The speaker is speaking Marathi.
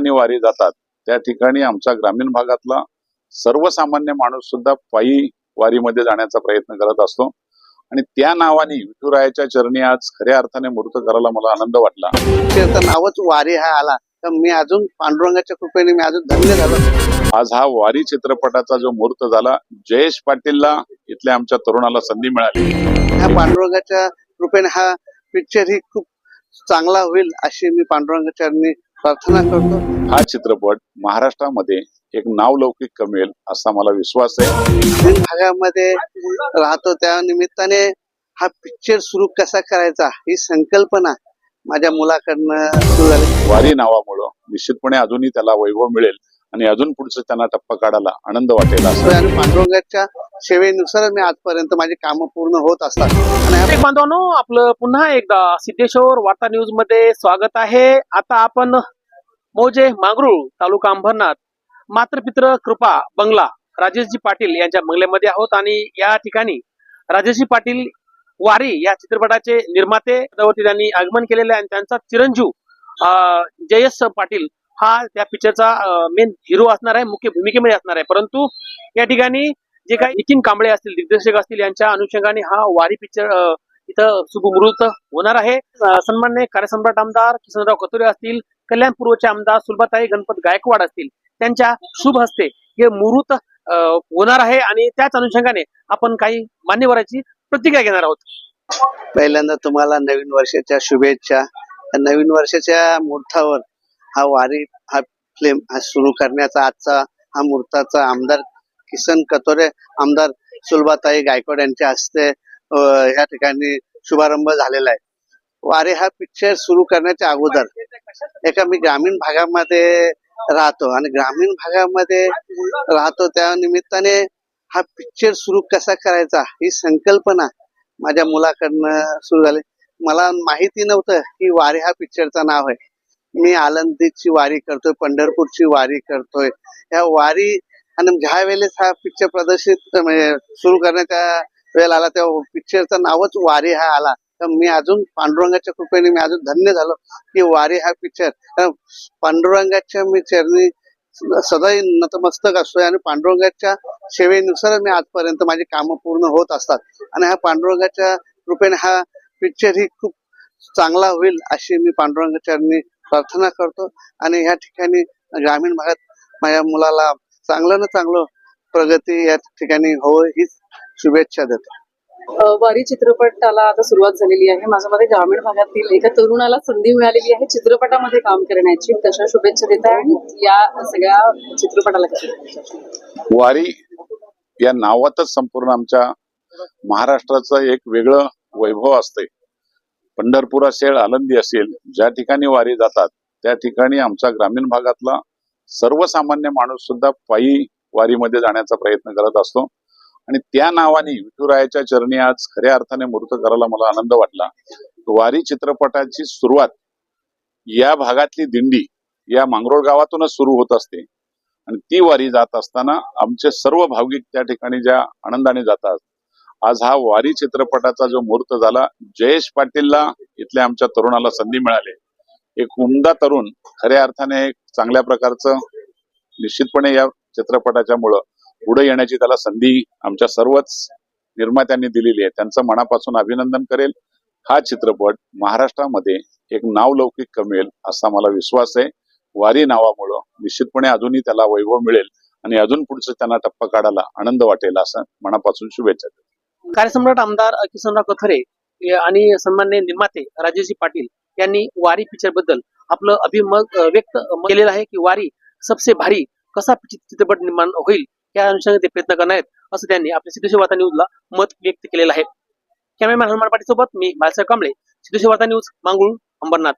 ठिकाणी वारी जातात. त्या ठिकाणी आमचा ग्रामीण भागातला सर्वसामान्य माणूस सुद्धा पायी वारीमध्ये जाण्याचा प्रयत्न करत असतो. आणि त्या नावाने विठुरायाच्या चरणी आज खऱ्या अर्थाने मूर्त करायला मला आनंद वाटला. पिक्चरचं नावच वारी हा आला. तर मी अजून पांडुरंगाच्या कृपेने मी अजून धन्य झालो. आज हा वारी चित्रपटाचा जो मुहूर्त झाला जयेश पाटीलला इथल्या आमच्या तरुणाला संधी मिळाली. ह्या पांडुरंगाच्या कृपेने हा पिक्चर ही खूप चांगला होईल अशी मी पांडुरंगाच्या प्रार्थना करतो. हा चित्रपट महाराष्ट्रामध्ये एक नावलौकिक कमेल असा मला विश्वास आहे. भागामध्ये राहतो त्या निमित्ताने हा पिक्चर सुरू कसा करायचा ही संकल्पना माझ्या मुलाकडनं सुरू झाली. वारी नावामुळं निश्चितपणे अजूनही त्याला वैभव मिळेल आणि अजून पुढचं त्यांना टप्पा काढायला आनंद वाटेल असं. आणि पांडुरंगाच्या सेवेनुसार मी आजपर्यंत माझी कामं पूर्ण होत असतात. आणि बांधवांनो आपलं पुन्हा एकदा सिद्धेश्वर वार्ता न्यूजमध्ये स्वागत आहे. आता आपण मौजे मांगरूळ तालुका अंबरनाथ. मातृपित्र कृपा बंगला राजेशजी पाटील यांच्या बंगल्यामध्ये आहोत आणि या ठिकाणी राजेशजी पाटील वारी या चित्रपटाचे निर्माते त्यांनी आगमन केलेले आणि त्यांचा चिरंजीव जयस पाटील हा त्या पिक्चरचा मेन हिरो असणार आहे मुख्य भूमिकेमध्ये असणार आहे. परंतु या ठिकाणी जे काही नितीन कांबळे असतील दिग्दर्शक असतील यांच्या अनुषंगाने हा वारी पिक्चर इथं शुभमुहूर्त होणार आहे. सन्मान्य कार्यसम्राट आमदार किसनराव कतुरे असतील कल्याण पूर्वचे आमदार सुलभाताई गणपत गायकवाड असतील त्यांच्या शुभ हस्ते हे मुहूर्त होणार आहे आणि त्याच अनुषंगाने आपण काही मान्यवरांची प्रतिक्रिया घेणार आहोत. पहिल्यांदा तुम्हाला नवीन वर्षाच्या शुभेच्छा. नवीन वर्षाच्या मुहूर्तावर हा वारी हा फ्लेम हा सुरू करण्याचा आजचा हा मुहूर्ताचा आमदार किसन कतोरे आमदार सुलभाताई गायकवाड यांच्या हस्ते अं, या ठिकाणी शुभारंभ झालेला आहे. वारी हा पिक्चर सुरू करण्याच्या अगोदर एका मी ग्रामीण भागामध्ये राहतो आणि ग्रामीण भागामध्ये राहतो त्या निमित्ताने हा पिक्चर सुरू कसा करायचा ही संकल्पना माझ्या मुलाकडनं सुरू झाली. मला माहिती नव्हतं की वारी हा पिक्चरचा नाव आहे. मी आलंदीची वारी करतोय पंढरपूरची वारी करतोय. ह्या वारी आणि ज्या वेळेस हा पिक्चर प्रदर्शित म्हणजे सुरू करण्याच्या वेळेला आला तेव्हा पिक्चरचं नावच वारी हा आला. तर मी अजून पांडुरंगाच्या कृपेने मी अजून धन्य झालो. की वारी हा पिक्चर. पांडुरंगाच्या मी चरणी सदाही नतमस्तक असतोय आणि पांडुरंगाच्या सेवेनुसार मी आजपर्यंत माझी कामं पूर्ण होत असतात. आणि हा पांडुरंगाच्या कृपेने हा पिक्चर ही खूप चांगला होईल अशी मी पांडुरंगाच्या चरणी प्रार्थना करतो. आणि ह्या ठिकाणी ग्रामीण भागात माझ्या मुलाला चांगलं ना चांगलं प्रगती या ठिकाणी हो हीच शुभेच्छा देतो. वारी चित्रपटाला आता सुरुवात झालेली आहे. माझ्या मध्ये ग्रामीण भागातील एका तरुणाला संधी मिळालेली आहे चित्रपटामध्ये काम करण्याची. तशा शुभेच्छा देत आहे आणि या सगळ्या चित्रपटाला वारी या नावातच संपूर्ण आमच्या महाराष्ट्राचं एक वेगळं वैभव असते पंढरपूर असेल आलंदी असेल ज्या ठिकाणी वारी जातात त्या ठिकाणी आमचा ग्रामीण भागातला सर्वसामान्य माणूस सुद्धा पायी वारीमध्ये जाण्याचा प्रयत्न करत असतो. आणि त्या नावाने विठुरायाच्या चरणी आज खऱ्या अर्थाने मूर्त करायला मला आनंद वाटला. वारी चित्रपटाची सुरुवात या भागातली दिंडी या मांगरोळ गावातूनच सुरू होत असते. आणि ती वारी जात असताना आमचे सर्व भाविक त्या ठिकाणी ज्या आनंदाने जातात. आज हा वारी चित्रपटाचा जो मुहूर्त झाला जयेश पाटीलला इथल्या आमच्या तरुणाला संधी मिळाली. एक उमदा तरुण खऱ्या अर्थाने एक चांगल्या प्रकारचं निश्चितपणे या चित्रपटाच्या मुळे पुढे येण्याची त्याला संधी आमच्या सर्वच निर्मात्यांनी दिलेली आहे. त्यांचं मनापासून अभिनंदन करेल. हा चित्रपट महाराष्ट्रामध्ये एक नावलौकिक कमेल असा मला विश्वास आहे. वारी नावामुळं निश्चितपणे अजूनही त्याला वैभव मिळेल आणि अजून पुढचं त्यांना टप्पा काढायला आनंद वाटेल असं मनापासून शुभेच्छा कार्यसम्राट आमदार किसनराव कथरे आणि सन्मान्य निर्माते राजेशजी पाटील यांनी वारी पिक्चरबद्दल आपलं अभिमत व्यक्त केलेलं आहे की वारी सबसे भारी कसा चित्रपट निर्माण होईल या अनुषंगाने ते प्रयत्न करणार आहेत असं त्यांनी आपल्या सिद्धेश्वर वार्ता न्यूजला मत व्यक्त केलेलं आहे. कॅमेरामॅन हनुमान पाटील सोबत मी बालसाहेब कांबळे सिद्धेश्वर वार्ता न्यूज मांगूळ अंबरनाथ.